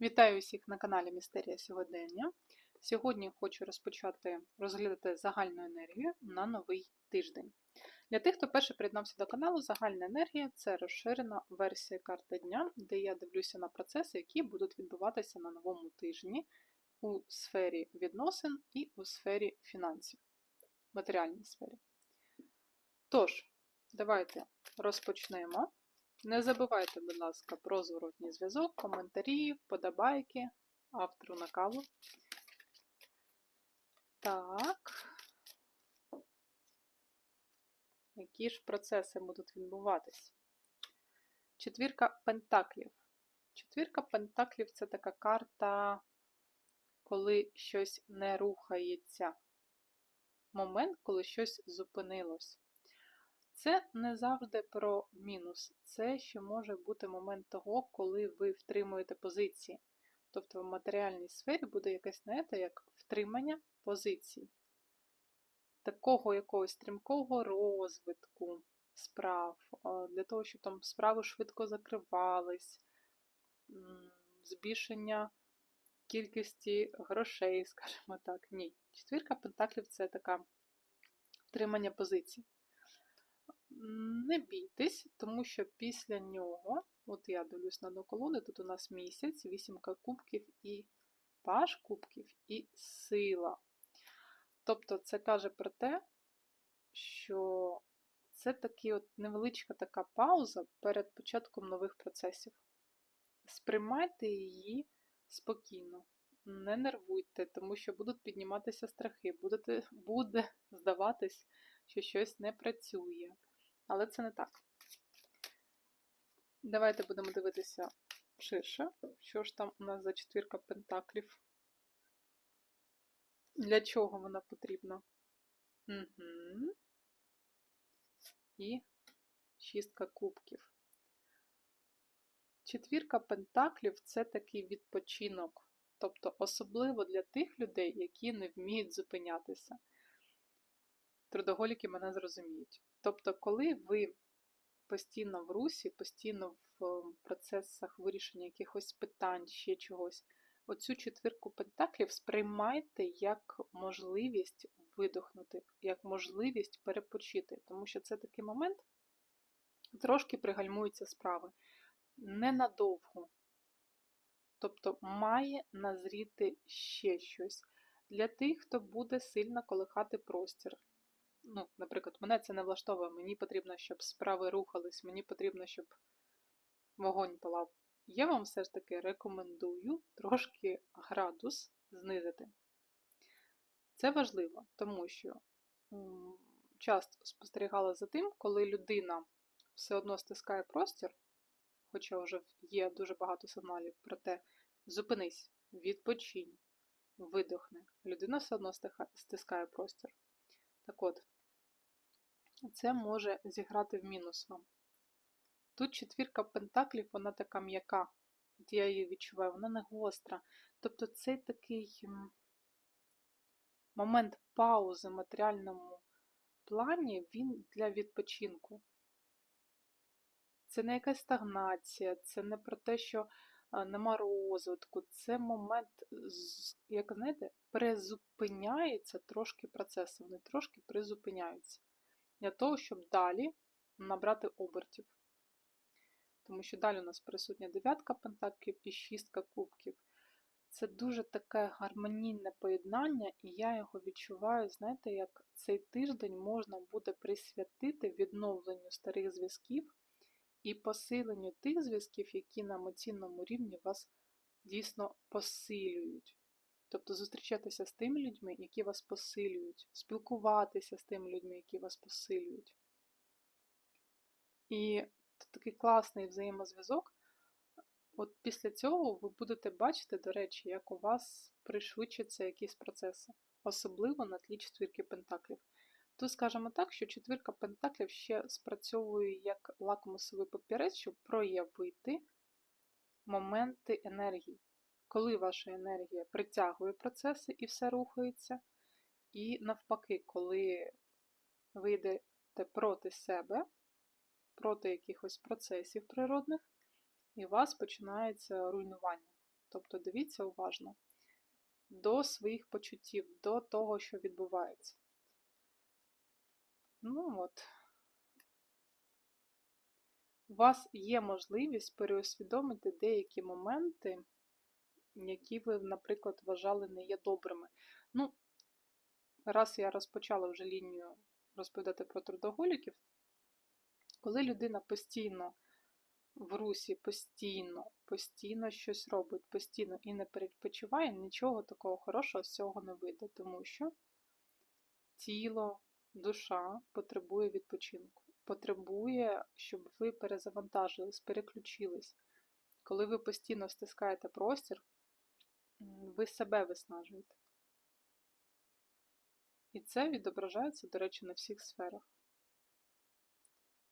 Вітаю всіх на каналі Містерія Сьогодення. Сьогодні хочу розпочати розглядати загальну енергію на новий тиждень. Для тих, хто перше приєднався до каналу, загальна енергія це розширена версія карти дня, де я дивлюся на процеси, які будуть відбуватися на новому тижні у сфері відносин і у сфері фінансів, матеріальній сфері. Тож, давайте розпочнемо. Не забувайте, будь ласка, про зворотній зв'язок, коментарі, вподобайки, автору на каву. Так. Які ж процеси будуть відбуватись? Четвірка пентаклів. Четвірка пентаклів це така карта, коли щось не рухається. Момент, коли щось зупинилось. Це не завжди про мінус, це ще може бути момент того, коли ви втримуєте позиції. Тобто в матеріальній сфері буде якесь, знаєте, як втримання позицій, такого якогось стрімкого розвитку справ, для того, щоб там справи швидко закривались, збільшення кількості грошей, скажімо так. Ні. Четвірка пентаклів це така втримання позицій. Не бійтесь, тому що після нього, от я дивлюсь на одну колоду, тут у нас місяць, вісімка кубків і паш кубків і сила. Тобто це каже про те, що це такі невеличка така пауза перед початком нових процесів. Сприймайте її спокійно, не нервуйте, тому що будуть підніматися страхи, будете, буде здаватись, що щось не працює. Але це не так. Давайте будемо дивитися ширше, що ж там у нас за четвірка пентаклів. Для чого вона потрібна? Угу. І шістка кубків. Четвірка пентаклів це такий відпочинок. Тобто особливо для тих людей, які не вміють зупинятися. Трудоголіки мене зрозуміють. Тобто, коли ви постійно в русі, постійно в процесах вирішення якихось питань, ще чогось, оцю четвірку пентаклів сприймайте як можливість видохнути, як можливість перепочити, тому що це такий момент, трошки пригальмуються справи. Ненадовго. Тобто має назріти ще щось. Для тих, хто буде сильно колихати простір ну, наприклад, мене це не влаштовує, мені потрібно, щоб справи рухались, мені потрібно, щоб вогонь палав. Я вам все ж таки рекомендую трошки градус знизити. Це важливо, тому що часто спостерігала за тим, коли людина все одно стискає простір, хоча вже є дуже багато сигналів про те, зупинись, відпочинь, видохни. Людина все одно стискає простір. Так от, це може зіграти в мінус вам. Тут четвірка пентаклів, вона така м'яка. Я її відчуваю, вона не гостра. Тобто цей такий момент паузи в матеріальному плані, він для відпочинку. Це не якась стагнація, це не про те, що нема розвитку, це момент, як знаєте, призупиняється трошки процес, вони трошки призупиняються для того, щоб далі набрати обертів. Тому що далі у нас присутня дев'ятка пентаклів і шістка кубків. Це дуже таке гармонійне поєднання, і я його відчуваю, знаєте, як цей тиждень можна буде присвятити відновленню старих зв'язків і посиленню тих зв'язків, які на емоційному рівні вас дійсно посилюють. Тобто зустрічатися з тими людьми, які вас посилюють, спілкуватися з тими людьми, які вас посилюють. І такий класний взаємозв'язок. От після цього ви будете бачити, до речі, як у вас пришвидшаться якісь процеси, особливо на тлі четвірки пентаклів. Тут скажемо так, що четвірка пентаклів ще спрацьовує як лакмусовий папірець, щоб проявити моменти енергії коли ваша енергія притягує процеси і все рухається, і навпаки, коли ви йдете проти себе, проти якихось процесів природних, і у вас починається руйнування. Тобто дивіться уважно до своїх почуттів, до того, що відбувається. Ну от. У вас є можливість переосвідомити деякі моменти, які ви, наприклад, вважали не є добрими. Ну, раз я розпочала вже лінію розповідати про трудоголіків, коли людина постійно в русі, постійно, постійно щось робить, постійно і не передпочиває, нічого такого хорошого з цього не вийде, тому що тіло, душа потребує відпочинку, потребує, щоб ви перезавантажились, переключились. Коли ви постійно стискаєте простір, ви себе виснажуєте. І це відображається, до речі, на всіх сферах.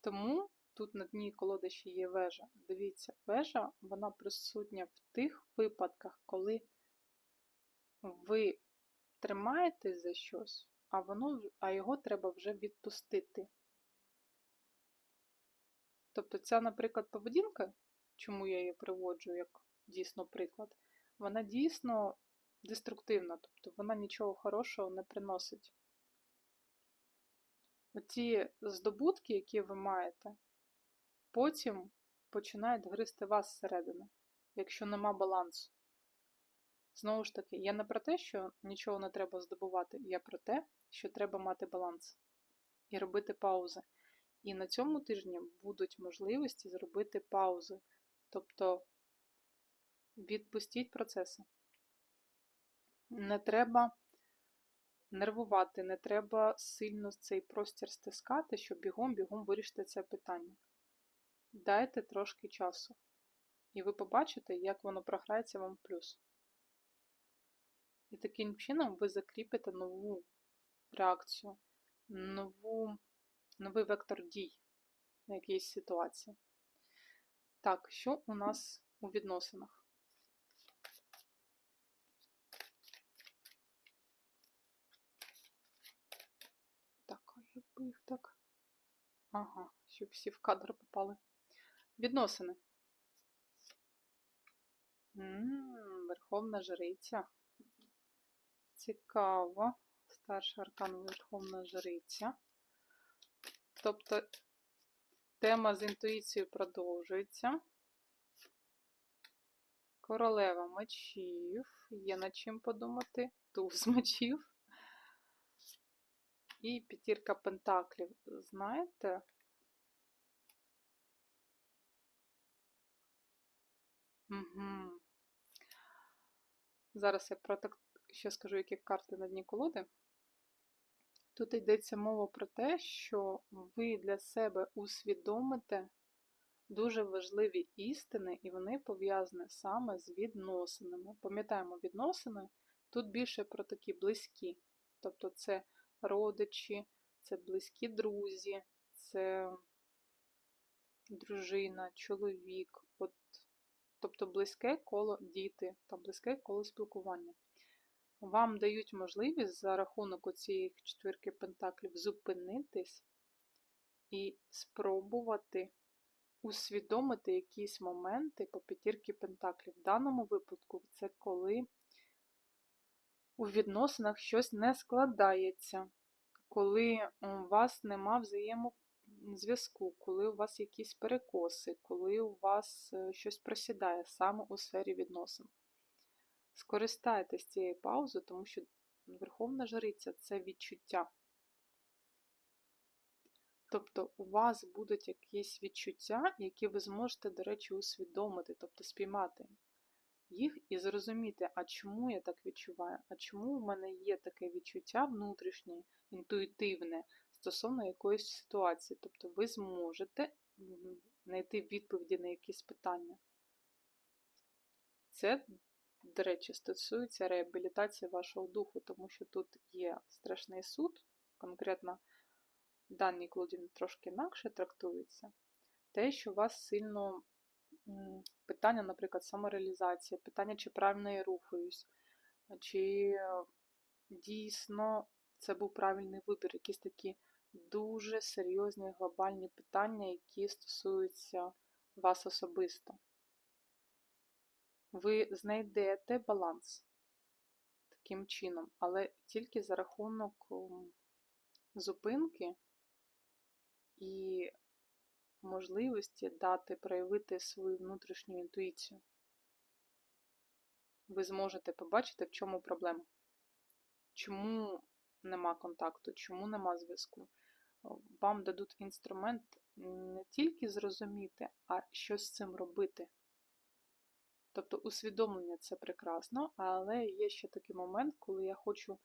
Тому тут на дні колоди є вежа. Дивіться, вежа вона присутня в тих випадках, коли ви тримаєтесь за щось, а, воно, а його треба вже відпустити. Тобто ця, наприклад, поведінка, чому я її приводжу як дійсно приклад, вона дійсно деструктивна, тобто вона нічого хорошого не приносить. Оці здобутки, які ви маєте, потім починають гризти вас зсередини, якщо нема балансу. Знову ж таки, я не про те, що нічого не треба здобувати, я про те, що треба мати баланс і робити паузи. І на цьому тижні будуть можливості зробити паузи. Тобто відпустіть процеси. Не треба нервувати, не треба сильно цей простір стискати, щоб бігом-бігом вирішити це питання. Дайте трошки часу. І ви побачите, як воно програється вам плюс. І таким чином ви закріпите нову реакцію, нову, новий вектор дій на якійсь ситуації. Так, що у нас у відносинах? Так, їх так. Ага, щоб всі в кадр попали. Відносини. М -м, Верховна жриця. Цікаво. Старший аркан Верховна Жриця. Тобто тема з інтуїцією продовжується. Королева мечів. Є над чим подумати. Туз мечів. І п'ятірка пентаклів. Знаєте? Угу. Зараз я про так ще скажу, які карти на дні колоди. Тут йдеться мова про те, що ви для себе усвідомите дуже важливі істини, і вони пов'язані саме з відносинами. Пам'ятаємо, відносини тут більше про такі близькі. Тобто це родичі, це близькі друзі, це дружина, чоловік, от, тобто близьке коло діти та близьке коло спілкування вам дають можливість за рахунок цієї четвірки пентаклів зупинитись і спробувати усвідомити якісь моменти по п'ятірки пентаклів. В даному випадку це коли у відносинах щось не складається, коли у вас нема взаємозв'язку, коли у вас якісь перекоси, коли у вас е, щось просідає саме у сфері відносин. Скористайтесь цією паузою, тому що Верховна Жриця це відчуття. Тобто у вас будуть якісь відчуття, які ви зможете, до речі, усвідомити, тобто спіймати їх і зрозуміти, а чому я так відчуваю, а чому у мене є таке відчуття внутрішнє, інтуїтивне стосовно якоїсь ситуації. Тобто ви зможете знайти відповіді на якісь питання. Це до речі, стосується реабілітації вашого духу, тому що тут є страшний суд, конкретно в даній колоді трошки інакше трактується. Те, що вас сильно питання, наприклад, самореалізація, питання, чи правильно я рухаюсь, чи дійсно це був правильний вибір, якісь такі дуже серйозні глобальні питання, які стосуються вас особисто. ви знайдете баланс таким чином, але тільки за рахунок зупинки і можливості дати проявити свою внутрішню інтуїцію. Ви зможете побачити, в чому проблема. Чому нема контакту, чому нема зв'язку. Вам дадуть інструмент не тільки зрозуміти, а що з цим робити. Тобто усвідомлення це прекрасно, але є ще такий момент, коли я хочу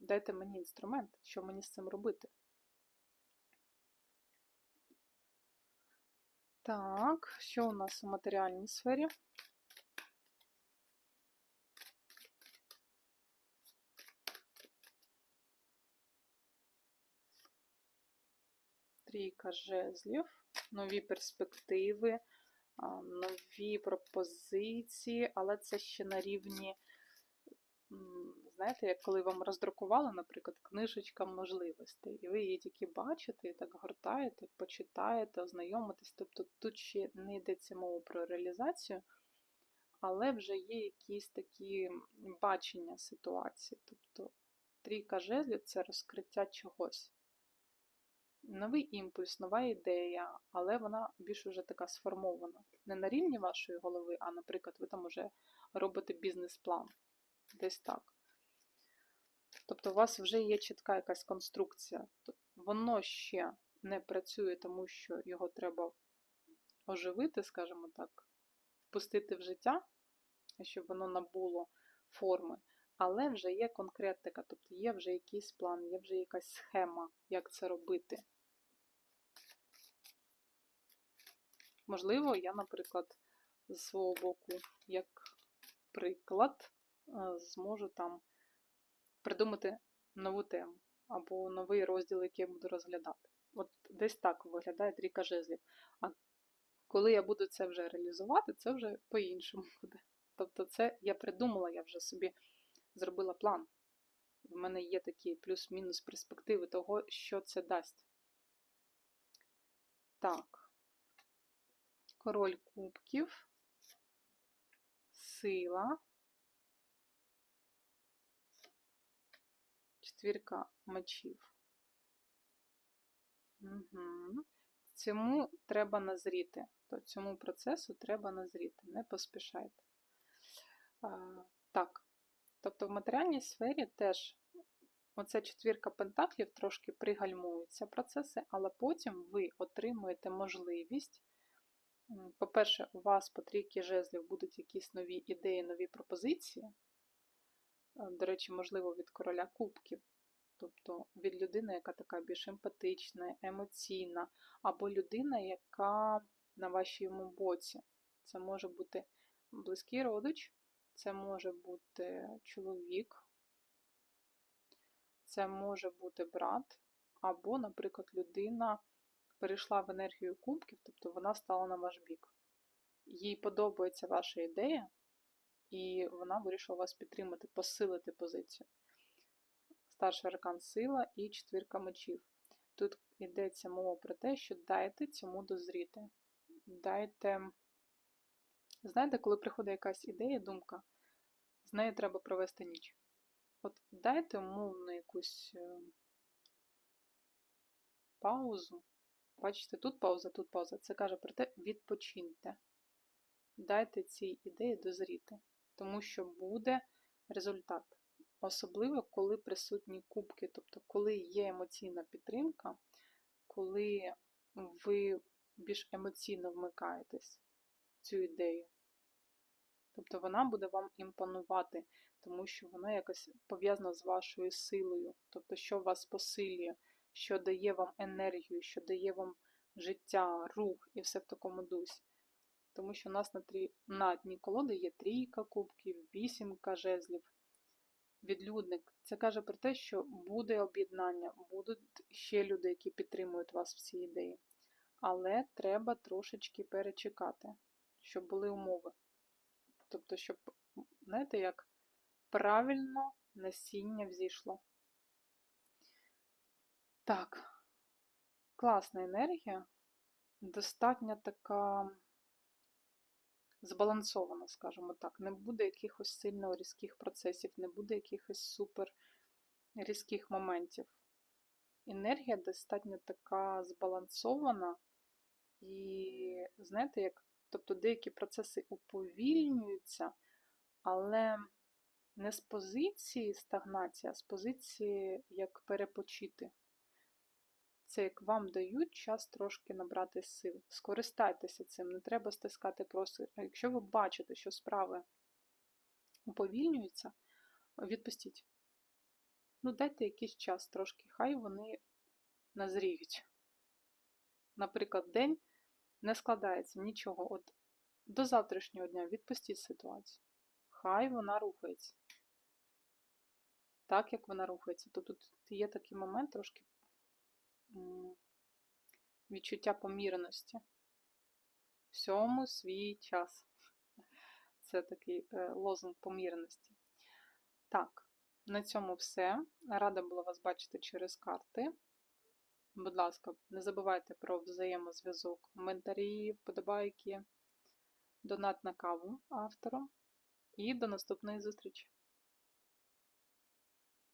дайте мені інструмент, що мені з цим робити. Так, що у нас у матеріальній сфері? Трійка жезлів, нові перспективи, нові пропозиції, але це ще на рівні, знаєте, як коли вам роздрукували, наприклад, книжечка можливостей, і ви її тільки бачите, і так гортаєте, почитаєте, ознайомитесь. Тобто тут ще не йдеться мова про реалізацію, але вже є якісь такі бачення ситуації. Тобто трійка жезлів це розкриття чогось. Новий імпульс, нова ідея, але вона більш уже така сформована. Не на рівні вашої голови, а, наприклад, ви там уже робите бізнес-план. Десь так. Тобто у вас вже є чітка якась конструкція. Воно ще не працює, тому що його треба оживити, скажімо так, впустити в життя, щоб воно набуло форми. Але вже є конкретика, тобто є вже якийсь план, є вже якась схема, як це робити. Можливо, я, наприклад, з свого боку, як приклад, е, зможу там придумати нову тему або новий розділ, який я буду розглядати. От десь так виглядає трійка жезлів. А коли я буду це вже реалізувати, це вже по-іншому буде. Тобто, це я придумала, я вже собі зробила план. В мене є такі плюс-мінус перспективи того, що це дасть. Так, король кубків, сила, четвірка мечів. Угу. Цьому треба назріти. То цьому процесу треба назріти, не поспішайте. А, Так, тобто в матеріальній сфері теж оця четвірка пентаклів трошки пригальмуються процеси, але потім ви отримуєте можливість. По-перше, у вас по трійки жезлів будуть якісь нові ідеї, нові пропозиції. До речі, можливо, від короля кубків, тобто від людини, яка така більш емпатична, емоційна, або людина, яка на вашому боці. Це може бути близький родич, це може бути чоловік, це може бути брат, або, наприклад, людина перейшла в енергію кубків, тобто вона стала на ваш бік. Їй подобається ваша ідея, і вона вирішила вас підтримати, посилити позицію. Старший аркан сила і четвірка мечів. Тут йдеться мова про те, що дайте цьому дозріти. Дайте. Знаєте, коли приходить якась ідея, думка, з нею треба провести ніч. От дайте умовно якусь е, паузу. Бачите, тут пауза, тут пауза. Це каже про те, відпочиньте. Дайте цій ідеї дозріти, тому що буде результат. Особливо, коли присутні кубки, тобто, коли є емоційна підтримка, коли ви більш емоційно вмикаєтесь в цю ідею. Тобто вона буде вам імпонувати, тому що вона якось пов'язана з вашою силою, тобто, що вас посилює, що дає вам енергію, що дає вам життя, рух і все в такому дусі. Тому що у нас на трі... на дні колоди є трійка кубків, вісімка жезлів, відлюдник. Це каже про те, що буде об'єднання, будуть ще люди, які підтримують вас в цій ідеї. Але треба трошечки перечекати, щоб були умови. Тобто, щоб, знаєте, як правильно насіння взійшло. Так, класна енергія, достатньо така збалансовано, скажімо так. Не буде якихось сильно різких процесів, не буде якихось супер різких моментів. Енергія достатньо така збалансована, і знаєте, як, тобто деякі процеси уповільнюються, але не з позиції стагнації, а з позиції як перепочити. Це як вам дають час трошки набрати сил. Скористайтеся цим, не треба стискати просто. А якщо ви бачите, що справи уповільнюються, відпустіть. Ну, дайте якийсь час трошки, хай вони назріють. Наприклад, день не складається нічого. От до завтрашнього дня відпустіть ситуацію. Хай вона рухається. Так, як вона рухається. То тут є такий момент трошки відчуття помірності. Всьому свій час. Це такий е, лозунг помірності. Так, на цьому все. Рада була вас бачити через карти. Будь ласка, не забувайте про взаємозв'язок, коментарі, вподобайки, донат на каву автору. І до наступної зустрічі!